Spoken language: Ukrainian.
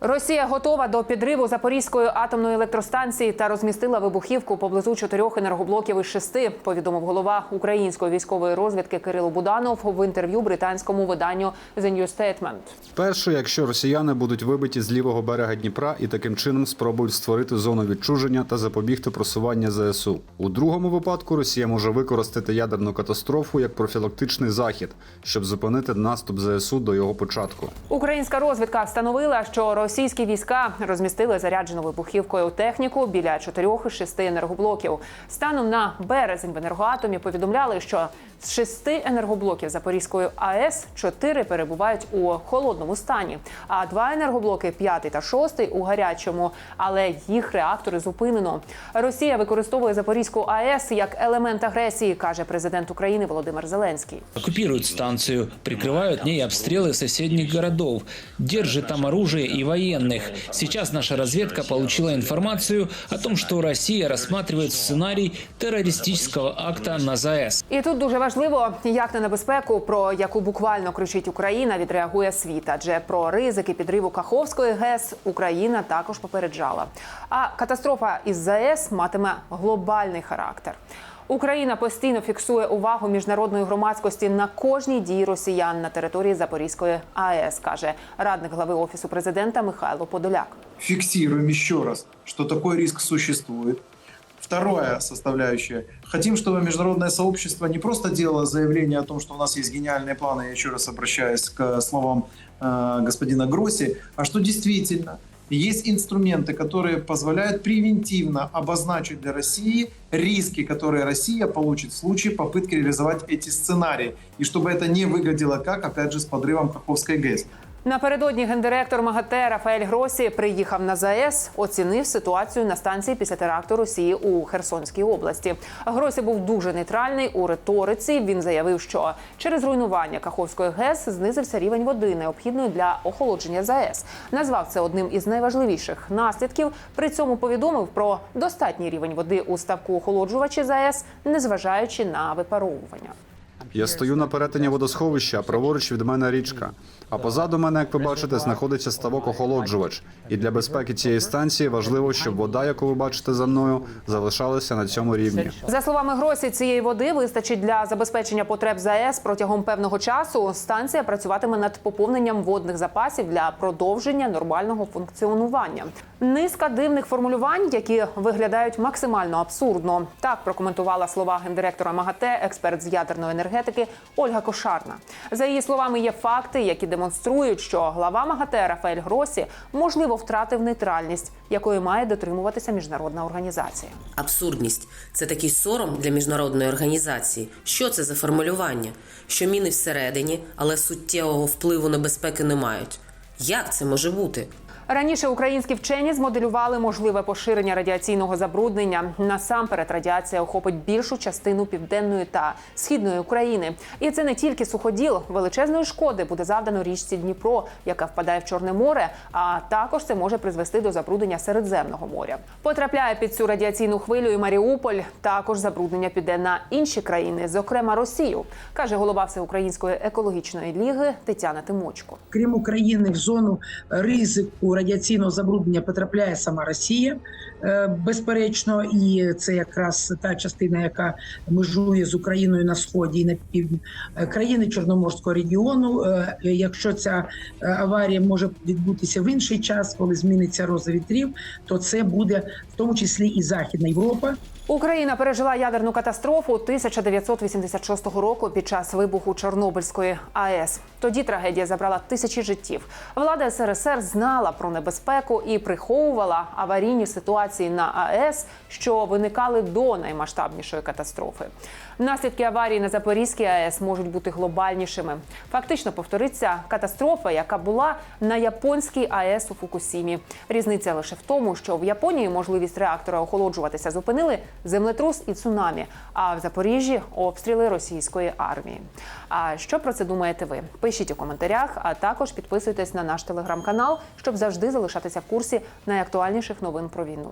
Росія готова до підриву Запорізької атомної електростанції та розмістила вибухівку поблизу чотирьох енергоблоків із шести. Повідомив голова української військової розвідки Кирило Буданов в інтерв'ю британському виданню The New Statement. Перше, якщо росіяни будуть вибиті з лівого берега Дніпра і таким чином спробують створити зону відчуження та запобігти просування ЗСУ. У другому випадку Росія може використати ядерну катастрофу як профілактичний захід, щоб зупинити наступ ЗСУ до його початку. Українська розвідка встановила, що російські війська розмістили заряджену вибухівкою техніку біля чотирьох із шести енергоблоків. Станом на березень в енергоатомі повідомляли, що з шести енергоблоків Запорізької АЕС чотири перебувають у холодному стані, а два енергоблоки п'ятий та шостий у гарячому, але їх реактори зупинено. Росія використовує Запорізьку АЕС як елемент агресії, каже президент України Володимир Зеленський. оккупируют станцию, прикрывают ней обстрелы соседних городов, держит там оружие и военных. Сейчас наша разведка получила информацию о том, что Россия рассматривает сценарий террористического акта на ЗАЭС. І тут дуже важливо, як на небезпеку, про яку буквально кричить Україна, відреагує світ. Адже про ризики підриву Каховської ГЕС Україна також попереджала. А катастрофа із ЗАЕС матиме глобальний характер. Україна постійно фіксує увагу міжнародної громадськості на кожній дії росіян на території Запорізької АЕС, каже радник глави офісу президента Михайло Подоляк. фиксируем еще раз, что такой риск существует. Вторая составляющая. Хотим, чтобы международное сообщество не просто делало заявление о том, что у нас есть гениальные планы, я еще раз обращаюсь к словам э, господина Гросси, а что действительно есть инструменты, которые позволяют превентивно обозначить для России риски, которые Россия получит в случае попытки реализовать эти сценарии. И чтобы это не выглядело как, опять же, с подрывом Каховской ГЭС. Напередодні гендиректор МАГАТЕ Рафаель Гросі приїхав на ЗАЕС, оцінив ситуацію на станції після теракту Росії у Херсонській області. Гросі був дуже нейтральний у риториці. Він заявив, що через руйнування Каховської ГЕС знизився рівень води, необхідної для охолодження ЗАЕС. Назвав це одним із найважливіших наслідків. При цьому повідомив про достатній рівень води у ставку охолоджувачі ЗАЕС, незважаючи на випаровування. Я стою на перетині водосховища, праворуч від мене річка. А позаду мене, як ви бачите, знаходиться ставок охолоджувач. І для безпеки цієї станції важливо, щоб вода, яку ви бачите за мною, залишалася на цьому рівні. За словами Гросі, цієї води вистачить для забезпечення потреб ЗАЕС протягом певного часу. Станція працюватиме над поповненням водних запасів для продовження нормального функціонування. Низка дивних формулювань, які виглядають максимально абсурдно. Так прокоментувала слова гендиректора МАГАТЕ, експерт з ядерної енергетики Ольга Кошарна. За її словами, є факти, які демонструють, що глава МАГАТЕ Рафаель Гросі можливо втратив нейтральність, якої має дотримуватися міжнародна організація. Абсурдність це такий сором для міжнародної організації. Що це за формулювання? Що міни всередині, але суттєвого впливу на безпеки не мають. Як це може бути? Раніше українські вчені змоделювали можливе поширення радіаційного забруднення. Насамперед, радіація охопить більшу частину південної та східної України. І це не тільки суходіл. Величезної шкоди буде завдано річці Дніпро, яка впадає в Чорне море. А також це може призвести до забруднення Середземного моря. Потрапляє під цю радіаційну хвилю і Маріуполь. Також забруднення піде на інші країни, зокрема Росію, каже голова Всеукраїнської екологічної ліги Тетяна Тимочко. крім України, в зону ризику радіаційного забруднення потрапляє сама Росія, е, безперечно, і це якраз та частина, яка межує з Україною на сході і на півдні Е, країни Чорноморського регіону. Е, Якщо ця аварія може відбутися в інший час, коли зміниться роза вітрів, то це буде в тому числі і Західна Європа, Україна пережила ядерну катастрофу 1986 року під час вибуху Чорнобильської АЕС. Тоді трагедія забрала тисячі життів. Влада СРСР знала про небезпеку і приховувала аварійні ситуації на АЕС, що виникали до наймасштабнішої катастрофи. Наслідки аварії на Запорізькій АЕС можуть бути глобальнішими. Фактично повториться катастрофа, яка була на японській АЕС у Фукусімі. Різниця лише в тому, що в Японії можливість реактора охолоджуватися зупинили землетрус і цунамі. А в Запоріжжі обстріли російської армії. А що про це думаєте ви? Пишіть у коментарях, а також підписуйтесь на наш телеграм-канал, щоб завжди залишатися в курсі найактуальніших новин про війну.